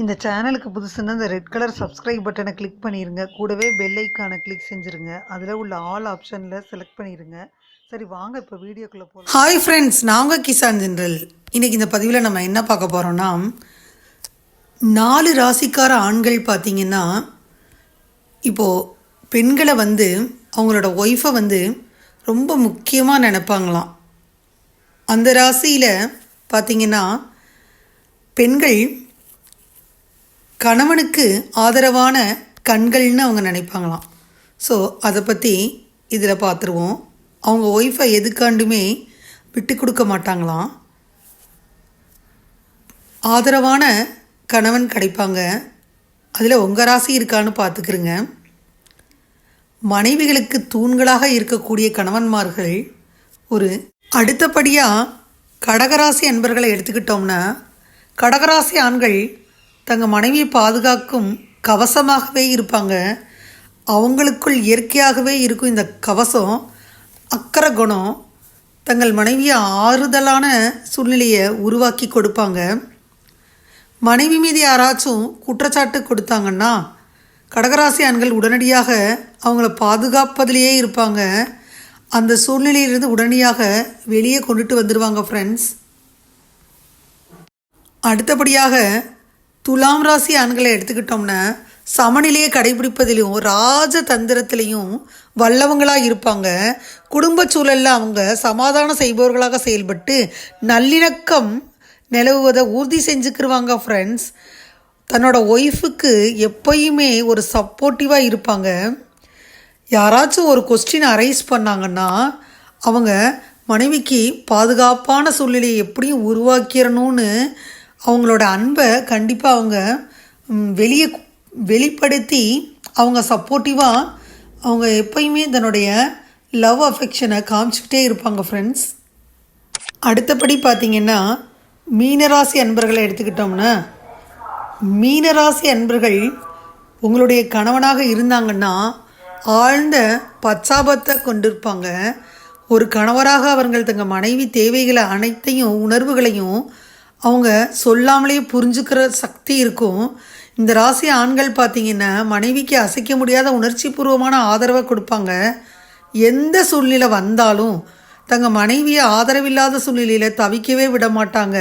இந்த சேனலுக்கு புதுசுன்னா இந்த ரெட் கலர் சப்ஸ்கிரைப் பட்டனை கிளிக் பண்ணிடுங்க கூடவே பெல் ஐக்கானை கிளிக் செஞ்சுருங்க. அதில் உள்ள ஆல் ஆப்ஷனில் செலக்ட் பண்ணிடுங்க சரி வாங்க இப்போ வீடியோக்குள்ளே போகலாம் ஹாய் ஃப்ரெண்ட்ஸ் நாங்கள் கிசான் ஜென்ரல். இன்றைக்கி இந்த பதிவில் நம்ம என்ன பார்க்க போகிறோம்னா நாலு ராசிக்கார ஆண்கள் பார்த்தீங்கன்னா இப்போது பெண்களை வந்து அவங்களோட ஒய்ஃபை வந்து ரொம்ப முக்கியமாக நினப்பாங்களாம். அந்த ராசியில் பார்த்தீங்கன்னா பெண்கள் கணவனுக்கு ஆதரவான கண்கள்னு அவங்க நினைப்பாங்களாம். ஸோ அதை பற்றி இதில் பார்த்துருவோம் அவங்க ஒய்ஃபை எதுக்காண்டுமே விட்டு கொடுக்க மாட்டாங்களாம். ஆதரவான கணவன் கிடைப்பாங்க. அதில் உங்கள் ராசி இருக்கான்னு பார்த்துக்கிறங்க மனைவிகளுக்கு தூண்களாக இருக்கக்கூடிய கணவன்மார்கள் ஒரு அடுத்தபடியாக கடகராசி அன்பர்களை எடுத்துக்கிட்டோம்னா கடகராசி ஆண்கள் தங்கள் மனைவியை பாதுகாக்கும் கவசமாகவே இருப்பாங்க. அவங்களுக்குள் இயற்கையாகவே இருக்கும் இந்த கவசம் அக்கறை குணம் தங்கள் மனைவியை ஆறுதலான சூழ்நிலையை உருவாக்கி கொடுப்பாங்க. மனைவி மீது யாராச்சும் குற்றச்சாட்டு கொடுத்தாங்கன்னா கடகராசி ஆண்கள் உடனடியாக அவங்கள பாதுகாப்பதிலேயே இருப்பாங்க. அந்த சூழ்நிலையிலிருந்து உடனடியாக வெளியே கொண்டுட்டு வந்துடுவாங்க ஃப்ரெண்ட்ஸ் அடுத்தபடியாக துலாம் ராசி ஆண்களை எடுத்துக்கிட்டோம்னா சமநிலையை கடைபிடிப்பதிலையும் ராஜதந்திரத்திலையும் வல்லவங்களாக இருப்பாங்க. குடும்ப சூழலில் அவங்க சமாதானம் செய்பவர்களாக செயல்பட்டு நல்லிணக்கம் நிலவுவதை உறுதி செஞ்சுக்கிருவாங்க ஃப்ரெண்ட்ஸ் தன்னோட ஒய்ஃபுக்கு எப்பயுமே ஒரு சப்போர்ட்டிவாக இருப்பாங்க. யாராச்சும் ஒரு கொஸ்டின் அரைஸ் பண்ணாங்கன்னா அவங்க மனைவிக்கு பாதுகாப்பான சூழ்நிலையை எப்படியும் உருவாக்கிடணும்னு அவங்களோட அன்பை கண்டிப்பாக அவங்க வெளியே வெளிப்படுத்தி அவங்க சப்போர்ட்டிவாக அவங்க எப்பயுமே தன்னுடைய லவ் அஃபெக்ஷனை காமிச்சிக்கிட்டே இருப்பாங்க ஃப்ரெண்ட்ஸ் அடுத்தபடி பார்த்தீங்கன்னா மீனராசி அன்பர்களை எடுத்துக்கிட்டோம்னா மீனராசி அன்பர்கள் உங்களுடைய கணவனாக இருந்தாங்கன்னா ஆழ்ந்த பச்சாபத்தை கொண்டிருப்பாங்க. ஒரு கணவராக அவர்கள் தங்கள் மனைவி தேவைகளை அனைத்தையும் உணர்வுகளையும் அவங்க சொல்லாமலேயே புரிஞ்சுக்கிற சக்தி இருக்கும். இந்த ராசி ஆண்கள் பார்த்தீங்கன்னா மனைவிக்கு அசைக்க முடியாத உணர்ச்சி பூர்வமான ஆதரவை கொடுப்பாங்க. எந்த சூழ்நிலை வந்தாலும் தங்கள் மனைவியை ஆதரவில்லாத சூழ்நிலையில் தவிக்கவே விட மாட்டாங்க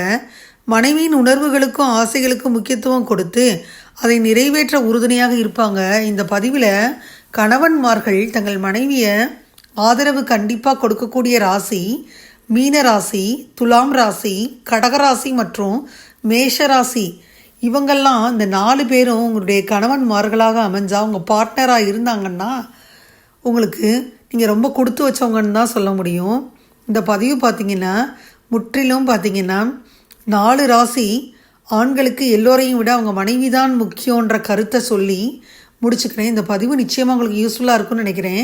மனைவியின் உணர்வுகளுக்கும் ஆசைகளுக்கும் முக்கியத்துவம் கொடுத்து அதை நிறைவேற்ற உறுதுணையாக இருப்பாங்க. இந்த பதிவில் கணவன்மார்கள் தங்கள் மனைவியை ஆதரவு கண்டிப்பாக கொடுக்கக்கூடிய ராசி மீன ராசி துலாம் ராசி கடகராசி மற்றும் மேஷ ராசி இவங்கெல்லாம் இந்த நாலு பேரும் உங்களுடைய கணவன்மார்களாக அமைஞ்சால் உங்கள் பார்ட்னராக இருந்தாங்கன்னா உங்களுக்கு நீங்கள் ரொம்ப கொடுத்து வச்சவங்கன்னு தான் சொல்ல முடியும். இந்த பதிவு பார்த்தீங்கன்னா முற்றிலும் பார்த்தீங்கன்னா நாலு ராசி ஆண்களுக்கு எல்லோரையும் விட அவங்க மனைவி தான் முக்கியன்ற கருத்தை சொல்லி முடிச்சுக்கிறேன். இந்த பதிவு நிச்சயமாக உங்களுக்கு யூஸ்ஃபுல்லாக இருக்கும்னு நினைக்கிறேன்.